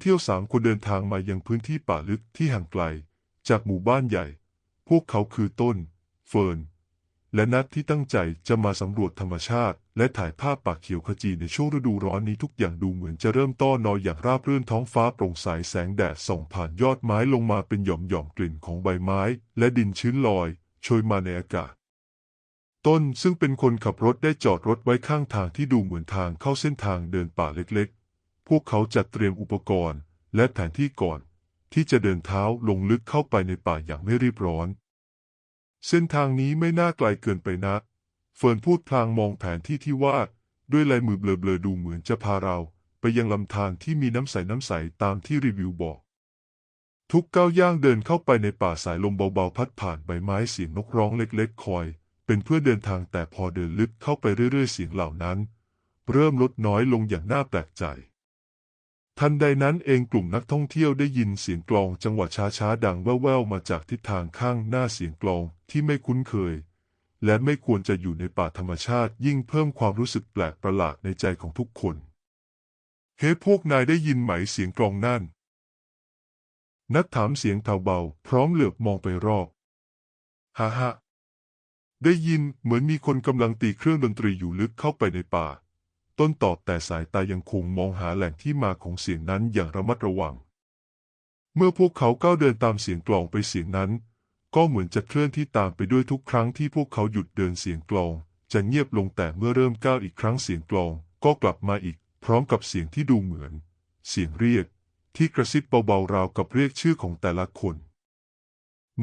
เที่ยวสามคนเดินทางมายังพื้นที่ป่าลึกที่ห่างไกล จากหมู่บ้านใหญ่ พวกเขาคือต้น เฟิร์น และนัดที่ตั้งใจจะมาสำรวจธรรมชาติ และถ่ายภาพป่าเขียวขจีในช่วงฤดูร้อนนี้ทุกอย่างดูเหมือนจะเริ่มต้อนนอยอย่างราบรื่นท้องฟ้าโปร่งใสแสงแดดส่องผ่านยอดไม้ลงมาเป็นหย่อมหย่อมกลิ่นของใบไม้ และดินชื้นลอยโชยมาในอากาศต้นซึ่งเป็นคนขับรถได้จอดรถไว้ข้างทางที่ดูเหมือนทางเข้าเส้นทางเดินป่าเล็ก พวกเขาจัดเตรียมอุปกรณ์ และแผนที่ก่อน ที่จะเดินเท้าลงลึกเข้าไปในป่าอย่างไม่รีบร้อน เส้นทางนี้ไม่น่าไกลเกินไปนักเฟิร์นพูดพลางมองแผนที่ที่วาดด้วยลายมือเบลอๆดูเหมือนจะพาเรา ไปยังลำธารที่มีน้ำใสน้ำใสตามที่รีวิวบอก ทุกก้าวย่างเดินเข้าไปในป่าสายลมเบาๆพัดผ่านใบไม้เสียงนกร้องเล็กๆคอย เป็นเพื่อเดินทางแต่พอเดินลึกเข้าไปเรื่อยๆเสียงเหล่านั้น เริ่มลดน้อยลงอย่างน่าแปลกใจ ทันใดนั้นเองกลุ่มนักท่องเที่ยวได้ยินเสียงกลองจังหวะช้าๆดังแว่วๆมาจากทิศทางข้างหน้าเสียงกลองที่ไม่คุ้นเคย และไม่ควรจะอยู่ในป่าธรรมชาติยิ่งเพิ่มความรู้สึกแปลกประหลาดในใจของทุกคน เฮ้พวกนายได้ยินไหมเสียงกลองนั่น นักถามเสียงเบาๆพร้อมเหลือบมองไปรอบฮ่าฮ่าได้ยินเหมือนมีคนกำลังตีเครื่องดนตรีอยู่ลึกเข้าไปในป่า ต้นตอบแต่สายตายังคงมองหาแหล่งที่มาของเสียงนั้นอย่างระมัดระวัง เมื่อพวกเขาก้าวเดินตามเสียงกลองไปเสียงนั้น ก็เหมือนจะเคลื่อนที่ตามไปด้วยทุกครั้งที่พวกเขาหยุดเดินเสียงกลอง จะเงียบลงแต่เมื่อเริ่มก้าวอีกครั้งเสียงกลอง ก็กลับมาอีก พร้อมกับเสียงที่ดูเหมือน เสียงเรียก ที่กระซิบเบาๆราวกับเรียกชื่อของแต่ละคน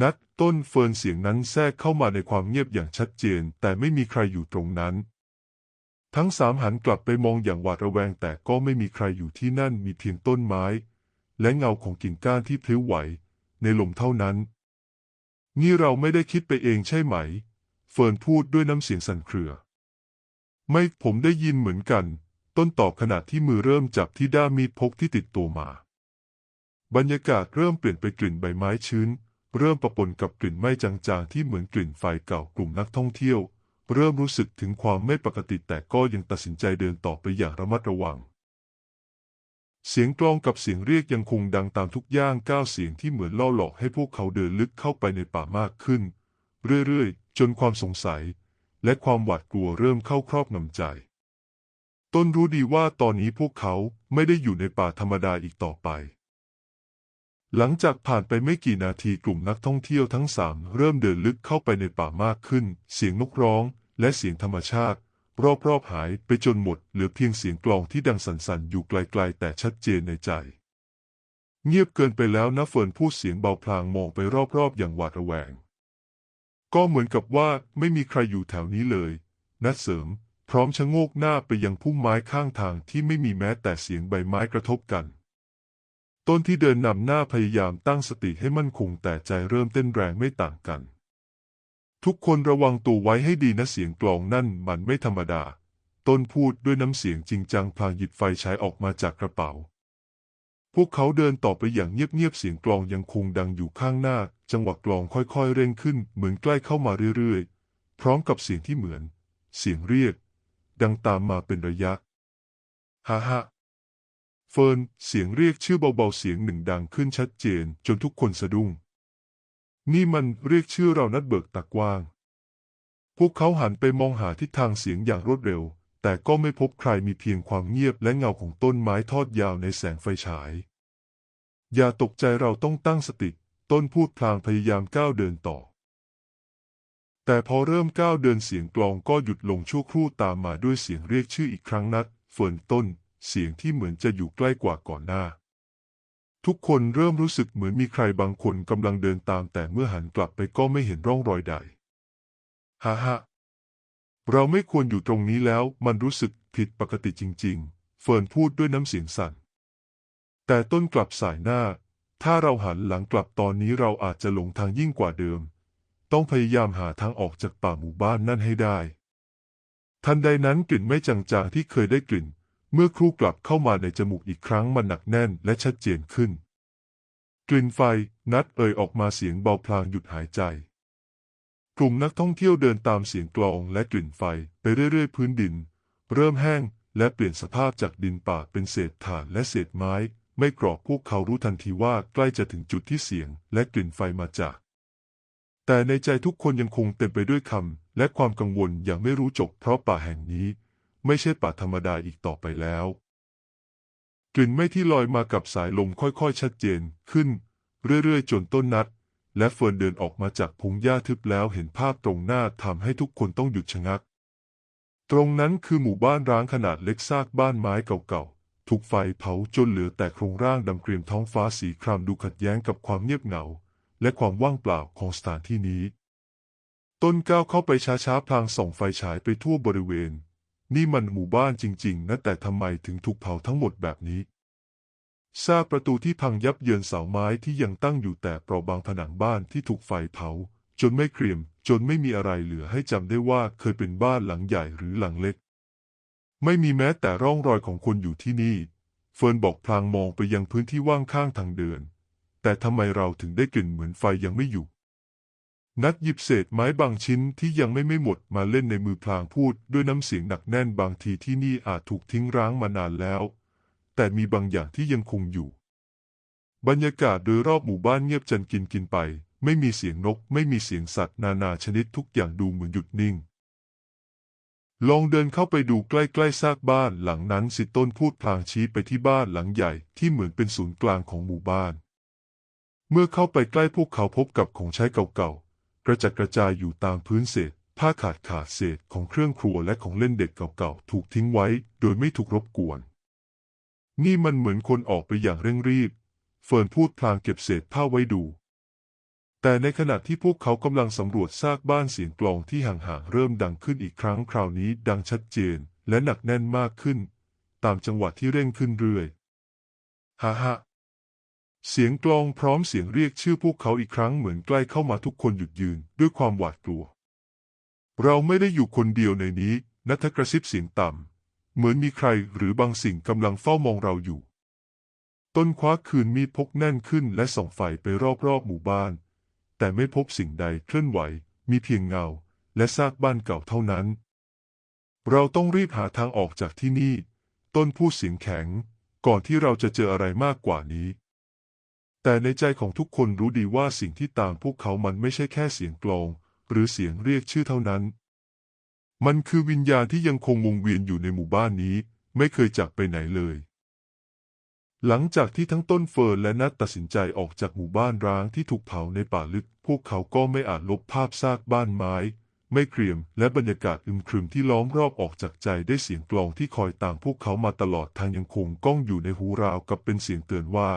นัดต้นเฟิร์นเสียงนั้นแทรกเข้ามาในความเงียบอย่างชัดเจน แต่ไม่มีใครอยู่ตรงนั้น ทั้งสามหันกลับไปมองอย่างหวาดระแวงแต่ก็ไม่มีใครอยู่ที่นั่นมีเพียงต้นไม้ และเงาของกิ่งก้านที่พลิ้วไหว ในลมเท่านั้น นี่เราไม่ได้คิดไปเองใช่ไหม เฟิร์นพูดด้วยน้ำเสียงสั่นเครือ ไม่ผมได้ยินเหมือนกัน ต้นตอบขณะที่มือเริ่มจับที่ด้ามมีดพกที่ติดตัวมา บรรยากาศเริ่มเปลี่ยนไปกลิ่นใบไม้ชื้น เริ่มปะปนกับกลิ่นไม้จางๆที่เหมือนกลิ่นไฟเก่ากลุ่มนักท่องเที่ยว เริ่มรู้สึกถึงความไม่ปกติแต่ก็ยังตัดสินใจเดินต่อไปอย่างระมัดระวัง เสียงกลองกับเสียงเรียกยังคงดังตามทุกย่างก้าวเสียงที่เหมือนล่อหลอกให้พวกเขาเดินลึกเข้าไปในป่ามากขึ้น เรื่อยๆ จนความสงสัย และความหวาดกลัวเริ่มเข้าครอบงำใจ ต้นรู้ดีว่าตอนนี้พวกเขาไม่ได้อยู่ในป่าธรรมดาอีกต่อไป หลังจากผ่านไปไม่กี่นาทีกลุ่มนักท่องเที่ยวทั้งสามเริ่มเดินลึกเข้าไปในป่ามากขึ้น เสียงนกร้อง และเสียงธรรมชาติ รอบๆหายไปจนหมด เหลือเพียงเสียงกลองที่ดังสั่นๆ อยู่ไกลๆ แต่ชัดเจนในใจ เงียบเกินไปแล้วนะเฟิร์นพูดเสียงเบาพลางมองไปรอบๆ อย่างหวาดระแวง ก็เหมือนกับว่าไม่มีใครอยู่แถวนี้เลย นัดเสริม พร้อมชะโงกหน้าไปยังพุ่มไม้ข้างทางที่ไม่มีแม้แต่เสียงใบไม้กระทบกัน ต้นที่เดินนำหน้าพยายามตั้งสติให้มั่นคงแต่ใจเริ่มเต้นแรงไม่ต่างกัน ทุกคนระวังตัวไว้ให้ดีนะเสียงกลองนั่นมันไม่ธรรมดา ต้นพูดด้วยน้ำเสียงจริงจังพลางหยิบไฟฉายออกมาจากกระเป๋า พวกเขาเดินต่อไปอย่างเงียบๆเสียงกลองยังคงดังอยู่ข้างหน้า จังหวะกลองค่อยๆเร่งขึ้นเหมือนใกล้เข้ามาเรื่อยๆ พร้อมกับเสียงที่เหมือน เสียงเรียก ดังตามมาเป็นระยะฮ่าฮ่า ฟิร์นเสียงเรียกชื่อเบาๆเสียงหนึ่งดังขึ้นชัดเจนจนทุกคนสะดุ้ง นี่มันเรียกชื่อเรานัดเบิกตากว้าง พวกเขาหันไปมองหาทิศทางเสียงอย่างรวดเร็ว แต่ก็ไม่พบใครมีเพียงความเงียบและเงาของต้นไม้ทอดยาวในแสงไฟฉาย อย่าตกใจเราต้องตั้งสติ ต้นพูดพลางพยายามก้าวเดินต่อ แต่พอเริ่มก้าวเดินเสียงกลองก็หยุดลงชั่วครู่ตามมาด้วยเสียงเรียกชื่ออีกครั้งนัดเฟิร์นต้น เสียงที่เหมือนจะอยู่ใกล้กว่าก่อนหน้า ทุกคนเริ่มรู้สึกเหมือนมีใครบางคนกำลังเดินตาม แต่เมื่อหันกลับไปก็ไม่เห็นร่องรอยใดฮ่าฮ่าเราไม่ควรอยู่ตรงนี้แล้ว มันรู้สึกผิดปกติจริง ๆ เฟิร์นพูดด้วยน้ำเสียงสั่น แต่ต้นกลับสายหน้า ถ้าเราหันหลังกลับตอนนี้เราอาจจะหลงทางยิ่งกว่าเดิม ต้องพยายามหาทางออกจากป่าหมู่บ้านนั่นให้ได้ ทันใดนั้นกลิ่นไม่จางๆที่เคยได้กลิ่น เมื่อครูกลับเข้ามาในจมูกอีกครั้งมันหนักแน่นและชัดเจนขึ้น กลิ่นไฟนัดเอ่ยออกมาเสียงเบาพลางหยุดหายใจ กลุ่มนักท่องเที่ยวเดินตามเสียงกลองและกลิ่นไฟไปเรื่อยๆ พื้นดิน เริ่มแห้งและเปลี่ยนสภาพจากดินป่าเป็นเศษถ่านและเศษไม้ ไม่กรอบพวกเขารู้ทันทีว่าใกล้จะถึงจุดที่เสียงและกลิ่นไฟมาจาก แต่ในใจทุกคนยังคงเต็มไปด้วยคำและความกังวลอย่างไม่รู้จบเพราะป่าแห่งนี้ ไม่ใช่ป่าธรรมดาอีกต่อไปแล้ว กลิ่นไม้ที่ลอยมากับสายลมค่อยๆ ชัดเจนขึ้น เรื่อยๆ จนต้นนัด และเฟิร์นเดินออกมาจากพงหญ้าทึบแล้วเห็นภาพตรงหน้าทำให้ทุกคนต้องหยุดชะงัก ตรงนั้นคือหมู่บ้านร้างขนาดเล็กซากบ้านไม้เก่าๆ ถูกไฟเผาจนเหลือแต่โครงร่างดำเกรียมท้องฟ้าสีครามดูขัดแย้งกับความเงียบเหงา และความว่างเปล่าของสถานที่นี้ต้นก้าวเข้าไปช้าๆพลางส่องไฟฉายไปทั่วบริเวณ นี่มันหมู่บ้านจริงๆนะแต่ทำไมถึงถูกเผาทั้งหมดแบบนี้ซากประตูที่พังยับเยินเสาไม้ที่ยังตั้งอยู่แต่เปราะบางผนังบ้านที่ถูกไฟเผา จนไม่เกรียม จนไม่มีอะไรเหลือให้จำได้ว่าเคยเป็นบ้านหลังใหญ่หรือหลังเล็ก ไม่มีแม้แต่ร่องรอยของคนอยู่ที่นี่ เฟิร์นบอกพลางมองไปยังพื้นที่ว่างข้างทางเดิน แต่ทำไมเราถึงได้กลิ่นเหมือนไฟยังไม่อยู่ นัดหยิบเศษไม้บางชิ้นที่ยังไม่ไม่หมดมาเล่นในมือพลางพูดด้วยน้ำเสียงหนักแน่นบางทีที่นี่อาจถูกทิ้งร้างมานานแล้ว แต่มีบางอย่างที่ยังคงอยู่ บรรยากาศโดยรอบหมู่บ้านเงียบจันกินกินไป ไม่มีเสียงนก ไม่มีเสียงสัตว์นานาชนิดทุกอย่างดูเหมือนหยุดนิ่ง ลองเดินเข้าไปดูใกล้ๆซากบ้านหลังนั้นสิต้นพูดพลางชี้ไปที่บ้านหลังใหญ่ที่เหมือนเป็นศูนย์กลางของหมู่บ้าน เมื่อเข้าไปใกล้พวกเขาพบกับของใช้เก่าๆ กระจัดกระจายอยู่ตามพื้นเศษ ผ้าขาดขาดเศษของเครื่องครัวและของเล่นเด็กเก่าๆ ถูกทิ้งไว้ โดยไม่ถูกรบกวน นี่มันเหมือนคนออกไปอย่างเร่งรีบ เฟิร์นพูดพลางเก็บเศษผ้าไว้ดู แต่ในขณะที่พวกเขากำลังสำรวจซากบ้านเสียงกลองที่ห่างๆเริ่มดังขึ้นอีกครั้งคราวนี้ดังชัดเจนและหนักแน่นมากขึ้น ตามจังหวะที่เร่งขึ้นเรื่อยฮ่าฮ่า เสียงกลองพร้อมเสียงเรียกชื่อพวกเขาอีกครั้งเหมือนใกล้เข้ามาทุกคนหยุดยืนด้วยความหวาดกลัว เราไม่ได้อยู่คนเดียวในนี้ นัทกระซิบเสียงต่ำ เหมือนมีใครหรือบางสิ่งกำลังเฝ้ามองเราอยู่ ต้นคว้าคืนมีดพกแน่นขึ้นและส่องไฟไปรอบๆหมู่บ้าน แต่ไม่พบสิ่งใดเคลื่อนไหว มีเพียงเงา และซากบ้านเก่าเท่านั้น เราต้องรีบหาทางออกจากที่นี่ ต้นพูดเสียงแข็ง ก่อนที่เราจะเจออะไรมากกว่านี้ แต่ในใจของทุกคนรู้ดีว่าสิ่งที่ตามพวกเขามันไม่ใช่แค่เสียงกลอง หรือเสียงเรียกชื่อเท่านั้น มันคือวิญญาณที่ยังคงวงเวียนอยู่ในหมู่บ้านนี้ ไม่เคยจากไปไหนเลย หลังจากที่ทั้งต้นเฟิร์นและนัดตัดสินใจออกจากหมู่บ้านร้างที่ถูกเผาในป่าลึก พวกเขาก็ไม่อาจลบภาพซากบ้านไม้ ไม่เกรียม และบรรยากาศอึมครึมที่ล้อมรอบออกจากใจได้เสียงกลองที่คอยตามพวกเขามาตลอดทางยังคงก้องอยู่ในหูราวกับเป็นเสียงเตือนว่า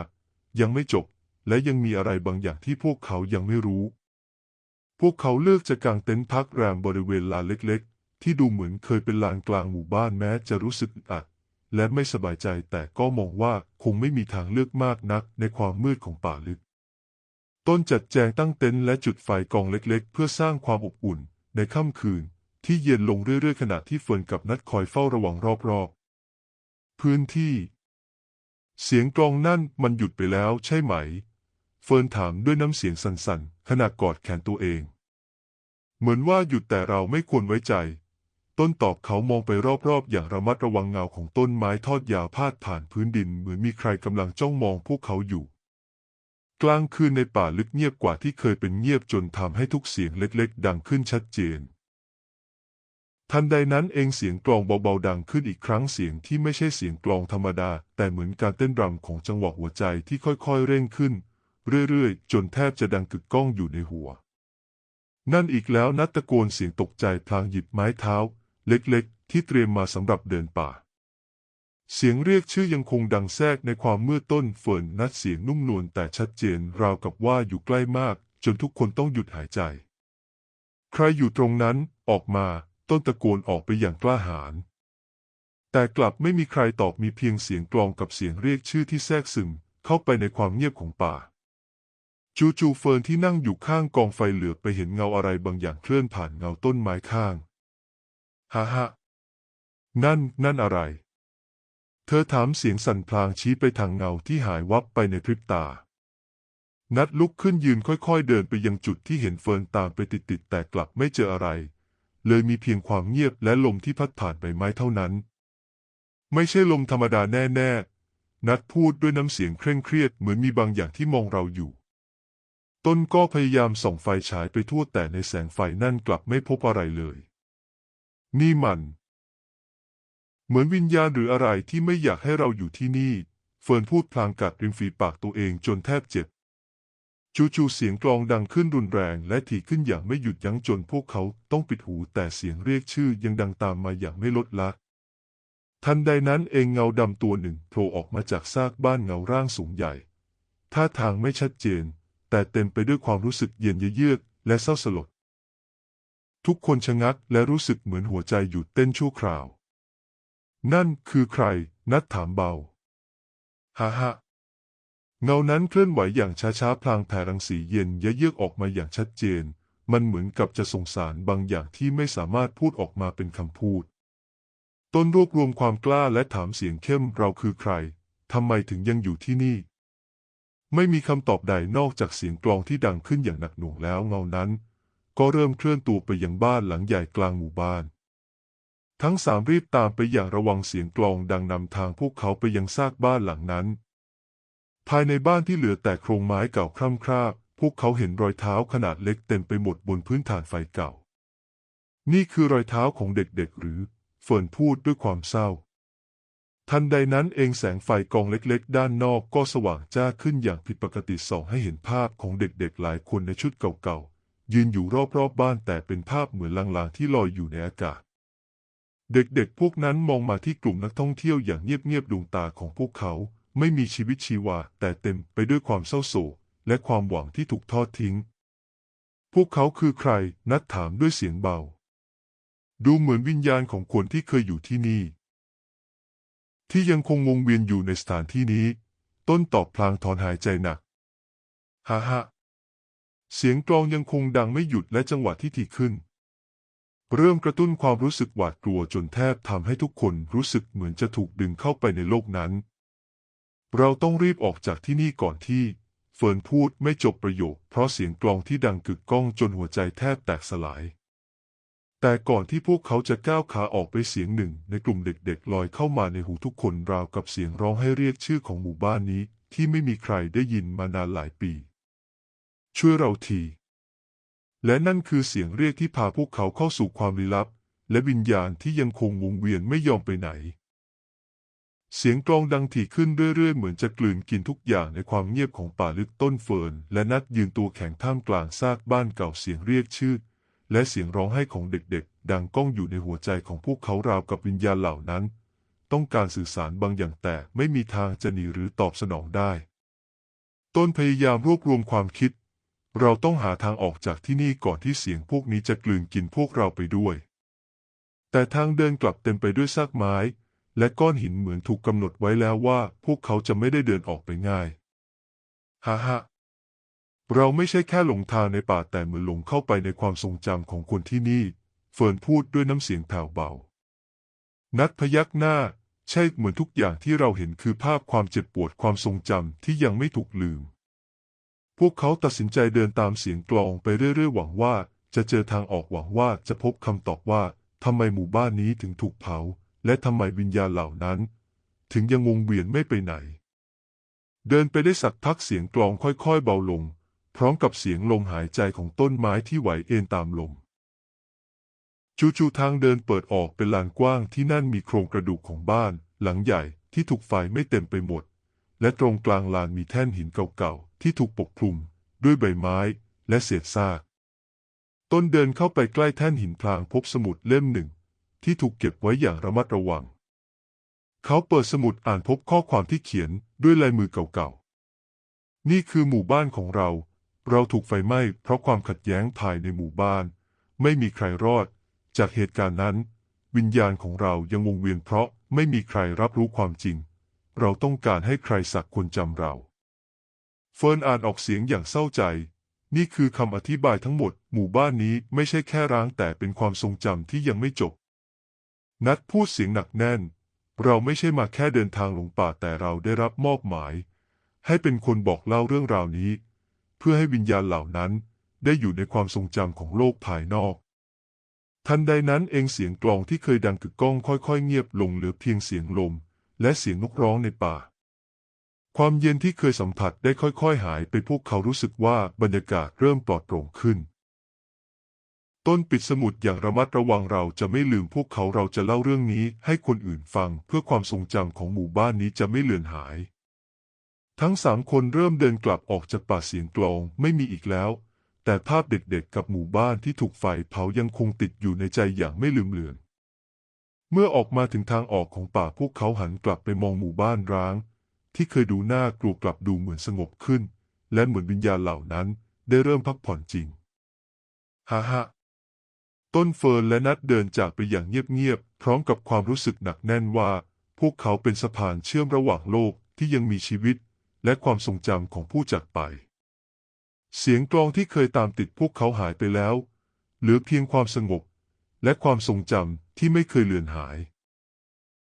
ยังไม่จบ และยังมีอะไรบางอย่างที่พวกเขายังไม่รู้ พวกเขาเลือกจะกางเต็นท์พักแรมบริเวณลานเล็กๆ ที่ดูเหมือนเคยเป็นลานกลางหมู่บ้านแม้จะรู้สึกอึดอัดและไม่สบายใจแต่ก็มองว่าคงไม่มีทางเลือกมากนักในความมืดของป่าลึก ต้นจัดแจงตั้งเต็นท์และจุดไฟกองเล็กๆ เพื่อสร้างความอบอุ่นในค่ำคืน ที่เย็นลงเรื่อยๆขณะที่เฟิร์นกับนัดคอยเฝ้าระวังรอบๆ พื้นที่ เสียงกลองนั่นมันหยุดไปแล้วใช่ไหม เฟิร์นถามด้วยน้ำเสียงสั่นๆขณะกอดแขนตัวเอง เหมือนว่าหยุดแต่เราไม่ควรไว้ใจ ต้นตอบเขามองไปรอบๆ อย่างระมัดระวังเงาของต้นไม้ทอดยาวพาดผ่านพื้นดินเหมือนมีใครกำลังจ้องมองพวกเขาอยู่ กลางคืนในป่าลึกเงียบกว่าที่เคยเป็นเงียบจนทำให้ทุกเสียงเล็กๆ ดังขึ้นชัดเจนทันใดนั้นเองเสียงกลองเบาๆดังขึ้นอีกครั้งเสียงที่ไม่ใช่เสียงกลองธรรมดา แต่เหมือนการเต้นรำของจังหวะหัวใจที่ค่อยๆเร่งขึ้น เรื่อยๆ จนแทบจะดังกึกก้องอยู่ในหัว นั่นอีกแล้วนัดตะโกนเสียงตกใจพลางหยิบไม้เท้า เล็กๆ ที่เตรียมมาสำหรับเดินป่า เสียงเรียกชื่อยังคงดังแทรกในความมืดต้นเฟินนัดเสียงนุ่มนวลแต่ชัดเจนราวกับว่าอยู่ใกล้มาก จนทุกคนต้องหยุดหายใจ ใครอยู่ตรงนั้นออกมาต้นตะโกนออกไปอย่างกล้าหาญแต่กลับไม่มีใครตอบมีเพียงเสียงกลองกับเสียงเรียกชื่อที่แทรกซึมเข้าไปในความเงียบของป่า จู่ๆเฟิร์นที่นั่งอยู่ข้างกองไฟเหลือบไปเห็นเงาอะไรบางอย่างเคลื่อนผ่านเงาต้นไม้ข้างฮ่าฮ่านั่น นั่นอะไร เธอถามเสียงสั่นพลางชี้ไปทางเงาที่หายวับไปในพริบตา นัดลุกขึ้นยืนค่อยๆเดินไปยังจุดที่เห็นเฟิร์นตามไปติดๆแต่กลับไม่เจออะไร เลยมีเพียงความเงียบและลมที่พัดผ่านใบไม้เท่านั้น ไม่ใช่ลมธรรมดาแน่ๆ นัดพูดด้วยน้ำเสียงเคร่งเครียดเหมือนมีบางอย่างที่มองเราอยู่ ต้นก็พยายามส่องไฟฉายไปทั่วแต่ในแสงไฟนั่นกลับไม่พบอะไรเลย นี่มัน เหมือนวิญญาณหรืออะไรที่ไม่อยากให้เราอยู่ที่นี่ เฟิร์นพูดพลางกัดริมฝีปากตัวเองจนแทบเจ็บ จู่ๆเสียงกลองดังขึ้นรุนแรงและถี่ขึ้นอย่างไม่หยุดยั้งจนพวกเขาต้องปิดหูแต่เสียงเรียกชื่อยังดังตามมาอย่างไม่ลดละทันใดนั้นเองเงาดำตัวหนึ่งโผล่ออกมาจากซากบ้านเงาร่างสูงใหญ่ ท่าทางไม่ชัดเจน แต่เต็มไปด้วยความรู้สึกเย็นเยือกและเศร้าสลด ทุกคนชะงักและรู้สึกเหมือนหัวใจหยุดเต้นชั่วคราว นั่นคือใคร นัดถามเบาฮ่าฮ่าเงานั้นเคลื่อนไหวอย่างช้าๆ พลางแผ่รังสีเย็นเยือกออกมาอย่างชัดเจน มันเหมือนกับจะส่งสารบางอย่างที่ไม่สามารถพูดออกมาเป็นคำพูด ต้นรวบรวมความกล้าและถามเสียงเข้มเราคือใคร ทำไมถึงยังอยู่ที่นี่ ไม่มีคำตอบใดนอกจากเสียงกลองที่ดังขึ้นอย่างหนักหน่วงแล้วเงานั้น ก็เริ่มเคลื่อนตัวไปยังบ้านหลังใหญ่กลางหมู่บ้าน ทั้งสามรีบตามไปอย่างระวังเสียงกลองดังนำทางพวกเขาไปยังซากบ้านหลังนั้น ภายในบ้านที่เหลือแต่โครงไม้เก่าคร่ำคราบพวกเขาเห็นรอยเท้าขนาดเล็กเต็มไปหมดบนพื้นฐานไฟเก่า นี่คือรอยเท้าของเด็กๆหรือ เฟิร์นพูดด้วยความเศร้า ทันใดนั้นเองแสงไฟกองเล็กๆ ด้านนอกก็สว่างจ้าขึ้นอย่างผิดปกติส่องให้เห็นภาพของเด็กๆ หลายคนในชุดเก่าๆ ยืนอยู่รอบๆบบ้านแต่เป็นภาพเหมือนลางๆ ที่ลอยอยู่ในอากาศ เด็กๆ พวกนั้นมองมาที่กลุ่มนักท่องเที่ยวอย่างเงียบๆ ดวงตาของพวกเขา ไม่มีชีวิตชีวา แต่เต็มไปด้วยความเศร้าโศกและความหวังที่ถูกทอดทิ้ง พวกเขาคือใคร นัดถามด้วยเสียงเบา ดูเหมือนวิญญาณของคนที่เคยอยู่ที่นี่ ที่ยังคงวงเวียนอยู่ในสถานที่นี้ ต้นตอบพลางถอนหายใจหนักฮ่าฮ่าเสียงกลองยังคงดังไม่หยุดและจังหวะที่ถี่ขึ้น เริ่มกระตุ้นความรู้สึกหวาดกลัวจนแทบทำให้ทุกคนรู้สึกเหมือนจะถูกดึงเข้าไปในโลกนั้น เราต้องรีบออกจากที่นี่ก่อนที่ เฟิร์นพูดไม่จบประโยค เพราะเสียงกลองที่ดังกึกก้องจนหัวใจแทบแตกสลาย แต่ก่อนที่พวกเขาจะก้าวขาออกไปเสียงหนึ่ง ในกลุ่มเด็กๆลอยเข้ามาในหูทุกคนราวกับเสียงร้องให้เรียกชื่อของหมู่บ้านนี้ ที่ไม่มีใครได้ยินมานานหลายปี ช่วยเราที และนั่นคือเสียงเรียกที่พาพวกเขาเข้าสู่ความลี้ลับ และวิญญาณที่ยังคงวงเวียนไม่ยอมไปไหน เสียงกลองดังถี่ขึ้นเรื่อยๆ เหมือนจะกลืนกินทุกอย่างในความเงียบของป่าลึกต้นเฟิร์นและนัดยืนตัวแข็งท่ามกลางซากบ้านเก่าเสียงเรียกชื่อ และเสียงร้องไห้ของเด็กๆ ดังก้องอยู่ในหัวใจของพวกเขาราวกับวิญญาณเหล่านั้น ต้องการสื่อสารบางอย่างแต่ไม่มีทางจะหนีหรือตอบสนองได้ต้นพยายามรวบรวมความคิด เราต้องหาทางออกจากที่นี่ก่อนที่เสียงพวกนี้จะกลืนกินพวกเราไปด้วย แต่ทางเดินกลับเต็มไปด้วยซากไม้ และก้อนหินเหมือนถูกกำหนดไว้แล้วว่า พวกเขาจะไม่ได้เดินออกไปง่าย ฮ่าฮ่า เราไม่ใช่แค่หลงทางในป่าแต่เหมือนหลงเข้าไปในความทรงจำของคนที่นี่ เฟิร์นพูดด้วยน้ำเสียงแผ่วเบา นัดพยักหน้า ใช่เหมือนทุกอย่างที่เราเห็นคือภาพความเจ็บปวดความทรงจำที่ยังไม่ถูกลืม พวกเขาตัดสินใจเดินตามเสียงกลองไปเรื่อยๆหวังว่า จะเจอทางออกหวังว่าจะพบคำตอบว่าทำไมหมู่บ้านนี้ถึงถูกเผา และทำไมวิญญาณเหล่านั้น ถึงยังวงเวียนไม่ไปไหน เดินไปได้สักพักเสียงกลองค่อยๆเบาลง ร้อมกับเสียงลมหายใจของต้นไม้ที่ไหวเอ็นตามลม จู่ๆทางเดินเปิดออกเป็นลานกว้างที่นั่นมีโครงกระดูกของบ้าน หลังใหญ่ที่ถูกไฟไม่เต็มไปหมด และตรงกลางลานมีแท่นหินเก่าๆ ที่ถูกปกคลุม ด้วยใบไม้และเศษซาก ต้นเดินเข้าไปใกล้แท่นหินพลางพบสมุดเล่มหนึ่ง ที่ถูกเก็บไว้อย่างระมัดระวัง เขาเปิดสมุดอ่านพบข้อความที่เขียนด้วยลายมือเก่าๆ นี่คือหมู่บ้านของเรา เราถูกไฟไหม้เพราะความขัดแย้งภายในหมู่บ้าน ไม่มีใครรอด จากเหตุการณ์นั้น วิญญาณของเรายังวงเวียนเพราะไม่มีใครรับรู้ความจริง เราต้องการให้ใครสักคนจำเรา เฟิร์นอ่านออกเสียงอย่างเศร้าใจ นี่คือคำอธิบายทั้งหมด หมู่บ้านนี้ไม่ใช่แค่ร้างแต่เป็นความทรงจำที่ยังไม่จบ นัดพูดเสียงหนักแน่น เราไม่ใช่มาแค่เดินทางหลงป่าแต่เราได้รับมอบหมาย ให้เป็นคนบอกเล่าเรื่องราวนี้ เพื่อให้วิญญาณเหล่านั้นได้อยู่ในความทรงจำของโลกภายนอก ทันใดนั้นเองเสียงกลองที่เคยดังกึกก้องค่อยๆ เงียบลงเหลือเพียงเสียงลม และเสียงนกร้องในป่า ความเย็นที่เคยสัมผัสได้ค่อยๆ หายไปพวกเขารู้สึกว่าบรรยากาศเริ่มปลอดโปร่งขึ้น ต้นปิดสมุดอย่างระมัดระวังเราจะไม่ลืมพวกเขาเราจะเล่าเรื่องนี้ให้คนอื่นฟังเพื่อความทรงจำของหมู่บ้านนี้จะไม่เลือนหาย ทั้งสามคนเริ่มเดินกลับออกจากป่าเสียงกลองไม่มีอีกแล้ว แต่ภาพเด็กๆกับหมู่บ้านที่ถูกไฟเผายังคงติดอยู่ในใจอย่างไม่ลืมเลือน เมื่อออกมาถึงทางออกของป่าพวกเขาหันกลับไปมองหมู่บ้านร้าง ที่เคยดูน่ากลัวกลับดูเหมือนสงบขึ้น และเหมือนวิญญาณเหล่านั้นได้เริ่มพักผ่อนจริงฮ่าฮ่าต้นเฟิร์นและนัดเดินจากไปอย่างเงียบๆ พร้อมกับความรู้สึกหนักแน่นว่า พวกเขาเป็นสะพานเชื่อมระหว่างโลกที่ยังมีชีวิต และความทรงจำของผู้จากไป เสียงกลองที่เคยตามติดพวกเขาหายไปแล้ว เหลือเพียงความสงบ และความทรงจำที่ไม่เคยเลือนหาย